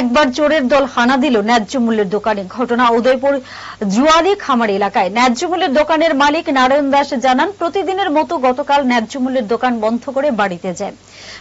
একবার চোরের দল হানা দিল ন্যায্য মূল্যের দোকানে। ঘটনা উদয়পুর জুয়ারি খামার এলাকায়। ন্যায্য মূল্যের দোকানের মালিক নারায়ণ দাস জানান, প্রতিদিনের মতো গতকাল ন্যায্য মূল্যের দোকান বন্ধ করে বাড়িতে যায়।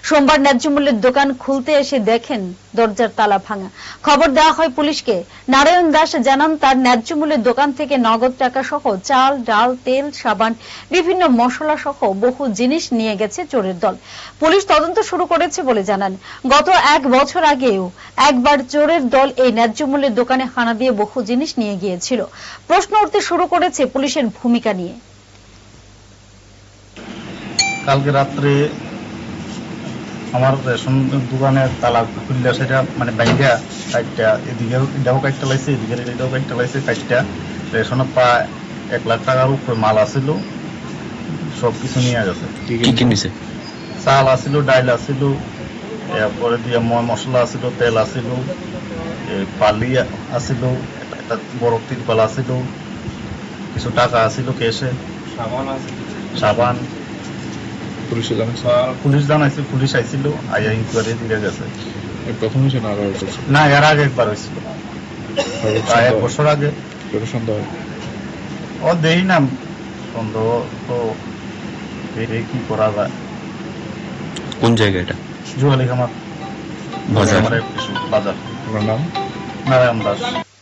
সোমবার ন্যায্য মূল্যের দোকান খুলতে এসে দেখেন দরজার তালা ভাঙা। খবর দেওয়া হয় পুলিশকে। নারায়ণ দাস জানান, তার ন্যায্য মূল্যের দোকান থেকে নগদ টাকা সহ চাল, ডাল, তেল, সাবান, বিভিন্ন মশলা সহ বহু জিনিস নিয়ে গেছে চোরের দল। পুলিশ তদন্ত শুরু করেছে বলে জানান। গত এক বছর আগেও একবার চোরের দল এই ন্যায্য মূল্যের দোকানে হানা দিয়ে বহু জিনিস নিয়ে গিয়েছিল। প্রশ্ন উঠতে শুরু করেছে পুলিশের ভূমিকা নিয়ে। কালকে রাত্রে আমার রেশন দোকানের তালা খুললে সেটা মানে ব্যাংকা কাইটটা এদিকে এটাও কাইটটা লাইছে এদিকে এটাও কাইটটা লাইছে কাইটটা রেশনে প্রায় এক লাখ টাকার উপরে মাল আসিল সব কিছু নিয়ে গেছে। কি কি চাল আসিল ডাইল আসিল এরপরে দিয়ে ময় মশলা আসিল তেল আসিল বালি আসিল একটা- বড় তিরপাল আসিল কিছু টাকা আসিল কেসে সাবান। পুলিশে জানাচ্ছে পুলিশ জানাইছে পুলিশ আইছিল আইয়া ইনকোয়ারি দিয়ে গেছে। এই প্রথম হয়েছে না করছে না এর আগে একবার হয়েছিল। প্রায় এক বছর আগে। কেউ সন্দেহ ও দেই না সন্দেহ তো দেখি কি করা যায়? কোন জায়গা এটা? জুয়ালি খামার বাজার। বাজার নাম? নারায়ণ দাস।